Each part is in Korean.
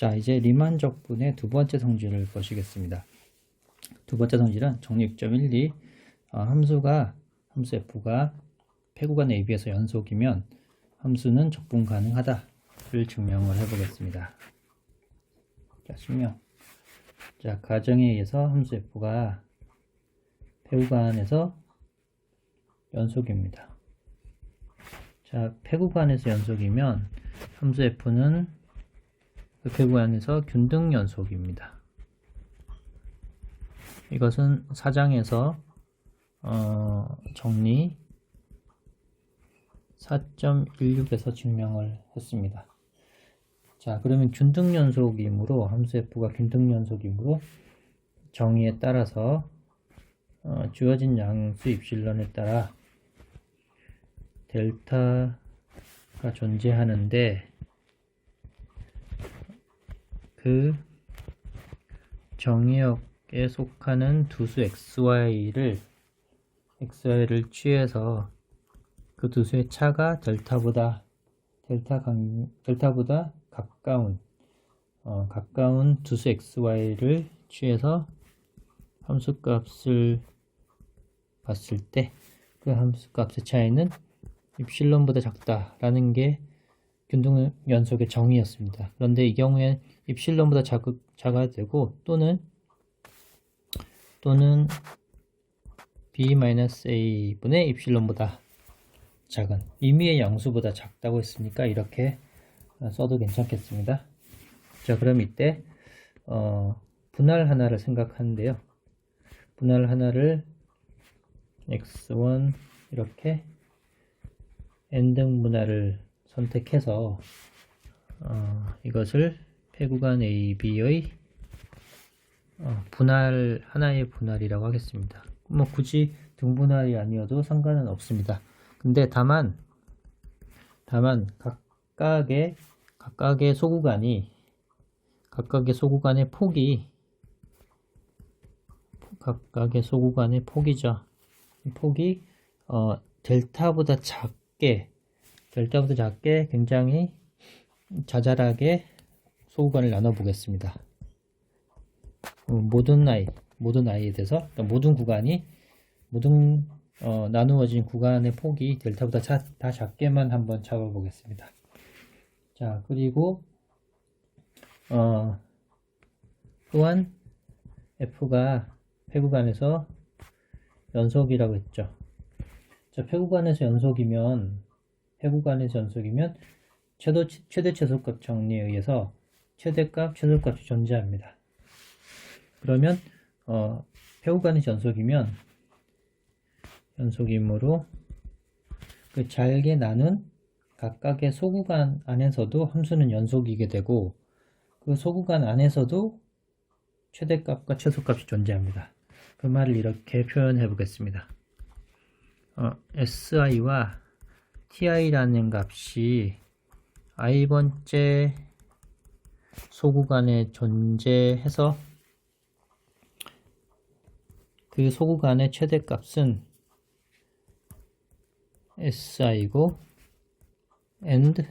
자, 이제 리만 적분의 두 번째 성질을 보시겠습니다. 두 번째 성질은 정리 6.12 어, 함수가 함수 f가 폐구간 AB에서 연속이면 함수는 적분 가능하다를 증명을 해보겠습니다. 자, 증명. 자, 가정에 의해서 함수 f가 폐구간에서 연속입니다. 자, 폐구간에서 연속이면 함수 f는 그 폐구간에서 균등 연속입니다. 이것은 사장에서 어, 정리 4.16에서 증명을 했습니다. 자, 그러면 균등 연속이므로 함수 f가 균등 연속이므로 정의에 따라서 어, 주어진 양수 입실론에 따라 델타가 존재하는데 그 정의역에 속하는 두수 xy를 xy를 취해서 그 두수의 차가 델타보다 델타 강, 델타보다 가까운 어, 가까운 두수 xy를 취해서 함수값을 봤을 때 그 함수값의 차이는 입실론보다 작다라는 게 균등 연속의 정의였습니다. 그런데 이 경우에 입실론보다 작, 작아야 되고 또는 또는 b-a분의 입실론보다 작은 임의의 양수보다 작다고 했으니까 이렇게 써도 괜찮겠습니다. 자 그럼 이때 어, 분할 하나를 생각하는데요. 분할 하나를 x1 이렇게 n등 분할을 선택해서 어, 이것을 폐구간 AB의 어, 분할 하나의 분할이라고 하겠습니다. 뭐 굳이 등분할이 아니어도 상관은 없습니다. 근데 다만 다만 각각의 각각의 소구간이 각각의 소구간의 폭이 각각의 소구간의 폭이죠. 이 폭이 어, 델타보다 작게 델타보다 작게 굉장히 자잘하게 소구간을 나눠 보겠습니다. 어, 모든 i 모든 i에 대해서 그러니까 모든 구간이 모든 어, 나누어진 구간의 폭이 델타보다 자, 다 작게만 한번 잡아보겠습니다. 자 그리고 어, 또한 f가 폐구간에서 연속이라고 했죠. 자, 폐구간에서 연속이면 폐구간에서 연속이면 최도, 최대 최소값 정리에 의해서 최대값, 최소값이 존재합니다. 그러면 어, 폐구간에서 연속이면 연속이므로 그 잘게 나눈 각각의 소구간 안에서도 함수는 연속이게 되고 그 소구간 안에서도 최대값과 최소값이 존재합니다. 그 말을 이렇게 표현해 보겠습니다. 어, si와 ti라는 값이 i번째 소구간에 존재해서 그 소구간의 최대값은 si고 and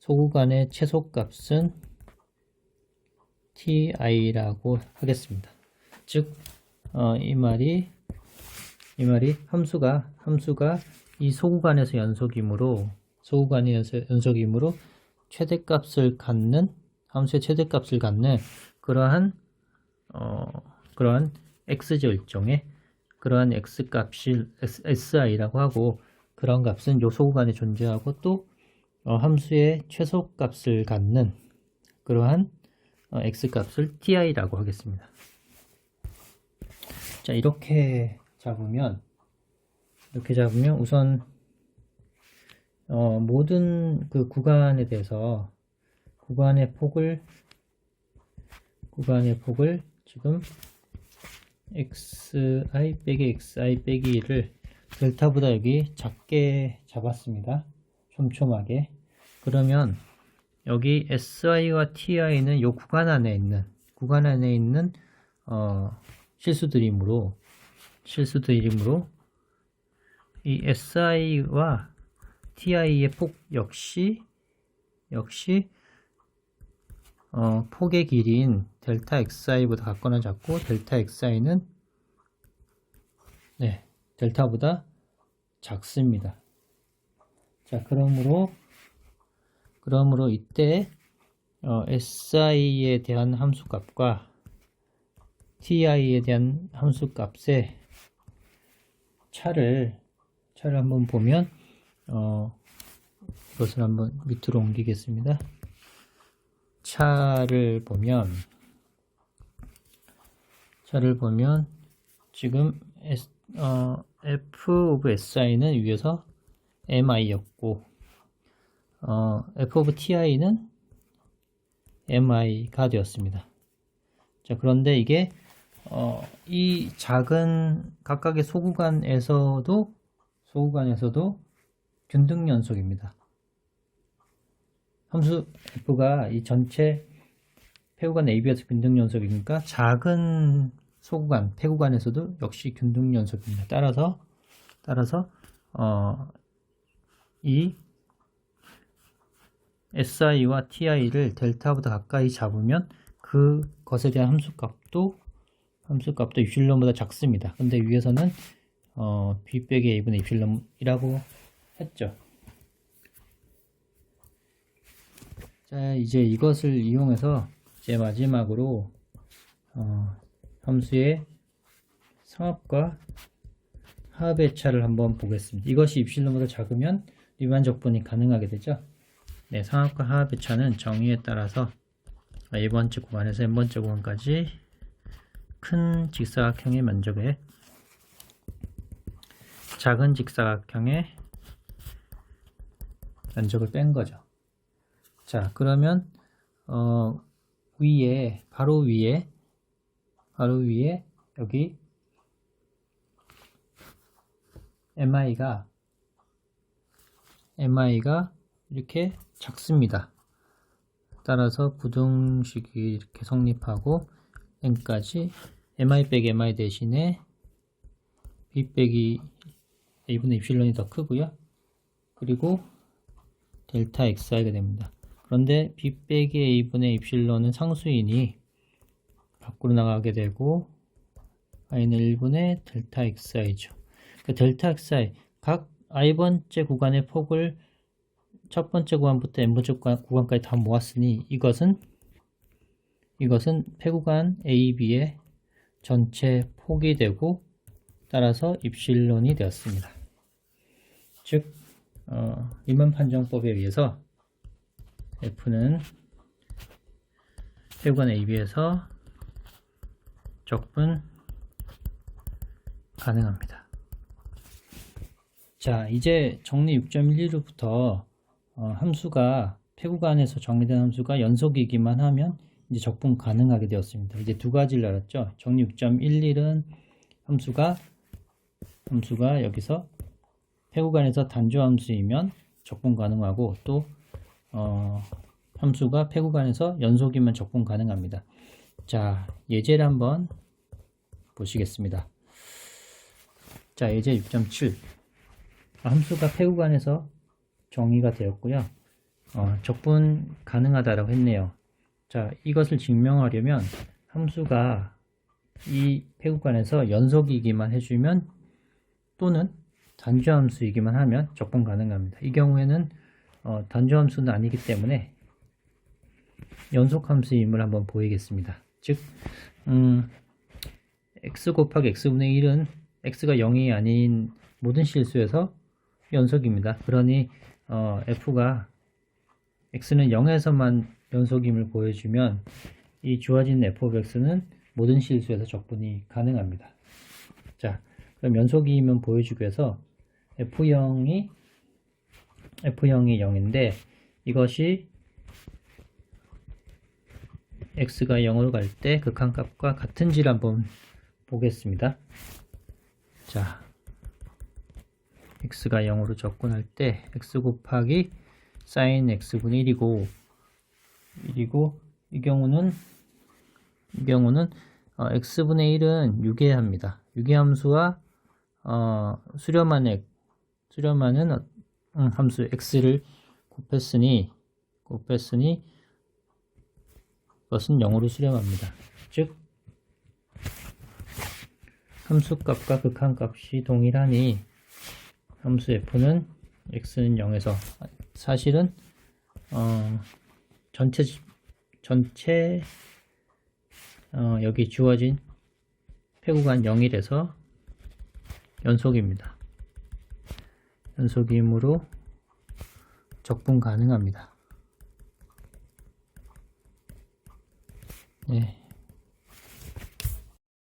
소구간의 최소값은 ti라고 하겠습니다. 즉, 어, 이 말이 이 말이 함수가 함수가 이 소구간에서 연속이므로 소구간에서 연속이므로 최대값을 갖는 함수의 최대값을 갖는 그러한 어, 그러한 x죠 일종의 그러한 x 값이 si라고 하고 그런 값은 요 소구간에 존재하고 또 어, 함수의 최소 값을 갖는 그러한 어, x 값을 ti라고 하겠습니다. 자 이렇게 잡으면 이렇게 잡으면 우선 어, 모든 그 구간에 대해서 구간의 폭을 구간의 폭을 지금 xi 빼기 xi 빼기 1을 델타보다 여기 작게 잡았습니다. 촘촘하게 그러면 여기 si와 ti는 이 구간 안에 있는 구간 안에 있는 어, 실수들이므로 실수들이므로 이 si와 ti의 폭 역시 역시 어, 폭의 길이인 델타 xi보다 같거나 작고 델타 xi는 네, 델타보다 작습니다. 자, 그러므로 그러므로 이때 어, si에 대한 함수값과 ti에 대한 함수값의 차를 차를 한번 보면 어, 이것을 한번 밑으로 옮기겠습니다. 차를 보면 차를 보면 지금 S, 어, f of si는 위에서 mi였고 어, f of ti는 mi가 되었습니다. 자 그런데 이게 어, 이 작은 각각의 소구간에서도 소구간에서도 균등 연속입니다. 함수 f가 이 전체 폐구간 AB에서 균등 연속이니까 작은 소구간, 폐구간에서도 역시 균등 연속입니다. 따라서 따라서 어, 이 SI와 TI를 델타보다 가까이 잡으면 그 것에 대한 함수값도 함수값도 입실론보다 작습니다. 근데 위에서는 어, B 빼기 A분의 입실론이라고 했죠. 자, 이제 이것을 이용해서 이제 마지막으로 어, 함수의 성합과 합의 차를 한번 보겠습니다. 이것이 입실론보다 작으면 리만 적분이 가능하게 되죠. 네, 상합과 하합의 차는 정의에 따라서 A번째 구간에서 N번째 구간까지 큰 직사각형의 면적에 작은 직사각형의 면적을 뺀 거죠. 자, 그러면 어, 위에 바로 위에 바로 위에 여기 mi가 mi가 이렇게 작습니다. 따라서 부등식이 이렇게 성립하고 n까지 mi 빼기 mi 대신에 b 빼기 a분의 입실론이 더 크고요. 그리고 델타 xi가 됩니다. 그런데 b 빼기 a분의 입실론은 상수이니 밖으로 나가게 되고 i는 1분의 델타 xi죠. 그 델타 xi 각 i번째 구간의 폭을 첫 번째 구간부터 n번째 구간 까지 다 모았으니 이것은 이것은 폐구간 AB의 전체 폭이 되고 따라서 입실론이 되었습니다. 즉 어, 리만 판정법에 의해서 F는 폐구간 AB에서 적분 가능합니다. 자, 이제 정리 6.12로부터 어, 함수가 폐구간에서 정리된 함수가 연속이기만 하면 이제 적분 가능하게 되었습니다. 이제 두 가지를 알았죠. 정리 6.11은 함수가 함수가 여기서 폐구간에서 단조 함수이면 적분 가능하고 또 어, 함수가 폐구간에서 연속이면 적분 가능합니다. 자, 예제를 한번 보시겠습니다. 자, 예제 6.7 함수가 폐구간에서 정의가 되었고요. 어, 적분 가능하다라고 했네요. 자, 이것을 증명하려면 함수가 이 폐구간에서 연속이기만 해주면 또는 단조함수이기만 하면 적분 가능합니다. 이 경우에는 어, 단조함수는 아니기 때문에 연속함수임을 한번 보이겠습니다. 즉, 음, x 곱하기 x분의 1은 x가 0이 아닌 모든 실수에서 연속입니다. 그러니 어, f가 x는 0에서만 연속임을 보여주면 이 주어진 f of x는 모든 실수에서 적분이 가능합니다. 자, 그럼 연속임은 보여주기 위해서 f0이 f0이 0인데 이것이 x가 0으로 갈 때 극한값과 같은지를 한번 보겠습니다. 자, x가 0으로 접근할 때 x 곱하기 sin x분의 1이고 1이고 이 경우는 이 경우는 어, x분의 1은 유계합니다. 유계함수와 어, 수렴한 수렴하는 어, 음, 함수 x를 곱했으니 곱했으니 것은 0으로 수렴합니다. 즉 함수값과 극한값이 동일하니 함수 f는 x는 0에서 사실은 어, 전체 전체 어, 여기 주어진 폐구간 0일에서 연속입니다. 연속이므로 적분 가능합니다. 네.